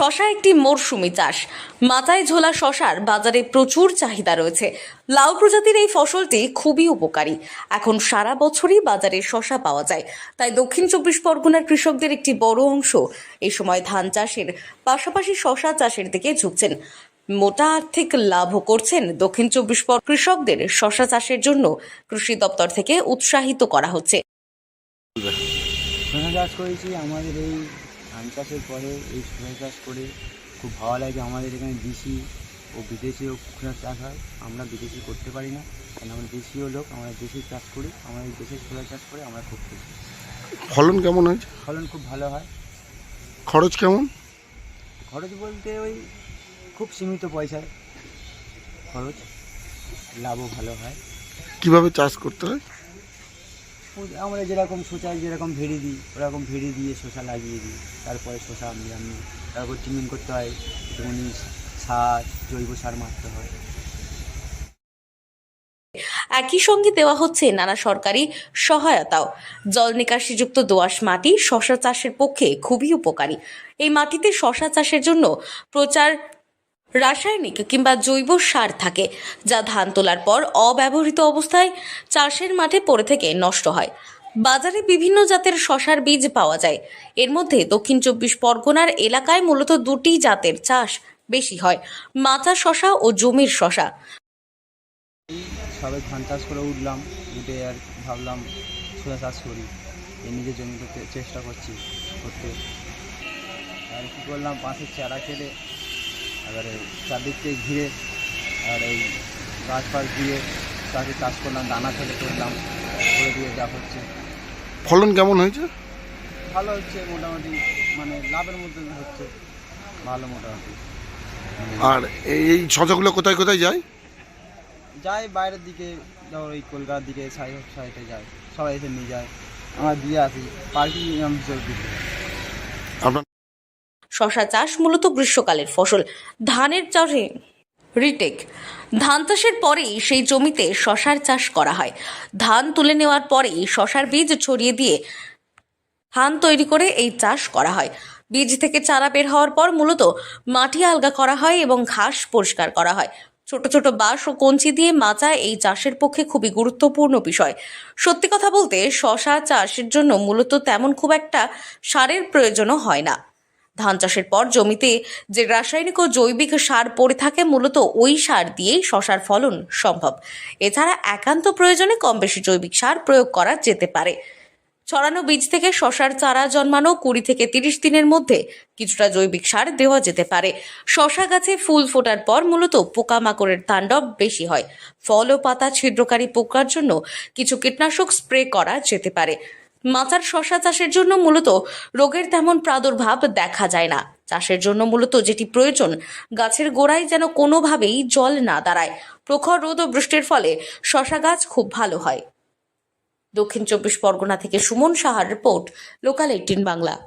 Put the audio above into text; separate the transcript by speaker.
Speaker 1: শশা একটি মরশুমি চাষ। মাথায় ঝোলা শশার বাজারে প্রচুর চাহিদা রয়েছে। লাউ প্রজাতির এই ফসলটি খুবই উপকারী। এখন সারা বছরই বাজারে শশা পাওয়া যায়। তাই দক্ষিণ চব্বিশ পরগনার কৃষকদের একটি বড় অংশ এই সময় ধান চাষের পাশাপাশি শশা চাষের দিকে ঝুঁকছেন। মোটা আর্থিক লাভও করছেন দক্ষিণ চব্বিশ পর কৃষকদের শশা চাষের জন্য কৃষি দপ্তর থেকে উৎসাহিত করা হচ্ছে।
Speaker 2: চাষ করেছি, আমাদের এই ধান চাষের পরে এই শশা চাষ করে খুব ভালো লাগে। আমাদের এখানে দেশি ও বিদেশিও শশা চাষ হয়। আমরা বিদেশি করতে পারি না। কারণ আমরা দেশীয় লোক আমরা দেশি চাষ করি আমাদের দেশের শশা চাষ করে আমরা খুব খুশি।
Speaker 3: ফলন কেমন হয়
Speaker 2: ফলন খুব ভালো হয়।
Speaker 3: খরচ কেমন?
Speaker 2: খরচ বলতে ওই খুব সীমিত পয়সায় খরচ লাভও ভালো হয়।
Speaker 3: কীভাবে চাষ করতে হয়?
Speaker 2: আমরা যেরকম শোষায় যেরকম ভেড়ে দিই, ওরকম ভেড়ে দিয়ে শসা লাগিয়ে দিই। তারপরে শসা আমি আমি, তারপর চিমিন করতে হয় একটুখানি সার, জৈব সার মারতে হয়।
Speaker 1: একই সঙ্গে দেওয়া হচ্ছে নানা সরকারি সহায়তাও। জল নিকাশিযুক্ত দোআঁশ মাটি শশা চাষের পক্ষে খুবই উপকারী। এই মাটিতে শশা চাষের জন্য প্রচার রাসায়নিক কিংবা জৈব সার থাকে, যা ধান তোলার পর অব্যবহৃত অবস্থায় চাষের মাঠে পড়ে থেকে নষ্ট হয়। বাজারে বিভিন্ন জাতের শশার বীজ পাওয়া যায়। এর মধ্যে দক্ষিণ চব্বিশ পরগনার এলাকায় মূলত দুটি জাতের চাষ বেশি হয় মাচা শশা ও জমির শশা।
Speaker 2: ধান চাষ করে উঠলাম, উঠে আর ভাবলাম সোজা চাষ করি। এই নিজের জমিতে চেষ্টা করছি করতে। আর কী করলাম বাঁশের চারা কেটে এবারে চারদিক থেকে ঘিরে আর এই গাছ ফাছ দিয়ে তাকে চাষ করলাম দানা ফেলে করলাম করে দিয়ে যা হচ্ছে।
Speaker 3: ফলন কেমন হয়েছে?
Speaker 2: ভালো হচ্ছে মোটামুটি মানে লাভের মধ্যে হচ্ছে ভালো মোটামুটি।
Speaker 3: আর এই এই শশাগুলো কোথায় কোথায় যায়?
Speaker 2: যায় বাইরের দিকে ধর ওই কলকাতার দিকে সাই সাইডে যায় সবাই এসে নিয়ে যায়। আমরা দিয়ে আসি পার্টি হিসেবে দিতে
Speaker 3: আপনার
Speaker 1: শশা চাষ মূলত গ্রীষ্মকালের ফসল। ধানের চাষে রিটেক। ধান চাষের পরেই সেই জমিতে শশার চাষ করা হয়। ধান তুলে নেওয়ার পরেই শশার বীজ ছড়িয়ে দিয়ে ধান তৈরি করে এই চাষ করা হয়। বীজ থেকে চারা বের হওয়ার পর মূলত মাটি আলগা করা হয় এবং ঘাস পরিষ্কার করা হয়। ছোট ছোট বাঁশ ও কঞ্চি দিয়ে মাচা এই চাষের পক্ষে খুবই গুরুত্বপূর্ণ বিষয়। সত্যি কথা বলতে শশা চাষের জন্য মূলত তেমন খুব একটা সারের প্রয়োজনও হয় না। ধান চাষের পর জমিতে যে রাসায়নিক ও জৈবিক সার পড়ে থাকে, মূলত ওই সার দিয়েই শশার ফলন সম্ভব। এছাড়া একান্ত প্রয়োজনে কম বেশি জৈবিক সার প্রয়োগ করা যেতে পারে। ছড়ানো বীজ থেকে শশার চারা জন্মানো কুড়ি থেকে তিরিশ দিনের মধ্যে কিছুটা জৈবিক সার দেওয়া যেতে পারে। শশা গাছে ফুল ফোটার পর মূলত পোকামাকড়ের তাণ্ডব বেশি হয়। ফল ও পাতা ছিদ্রকারী পোকার জন্য কিছু কীটনাশক স্প্রে করা যেতে পারে। মাচার শশা চাষের জন্য মূলত রোগের তেমন প্রাদুর্ভাব দেখা যায় না। চাষের জন্য মূলত যেটি প্রয়োজন, গাছের গোড়ায় যেন কোনোভাবেই জল না দাঁড়ায়। প্রখর রোদ ও বৃষ্টির ফলে শশা গাছ খুব ভালো হয়। দক্ষিণ চব্বিশ পরগনা থেকে সুমন সাহার রিপোর্ট, লোকাল এইটিন বাংলা।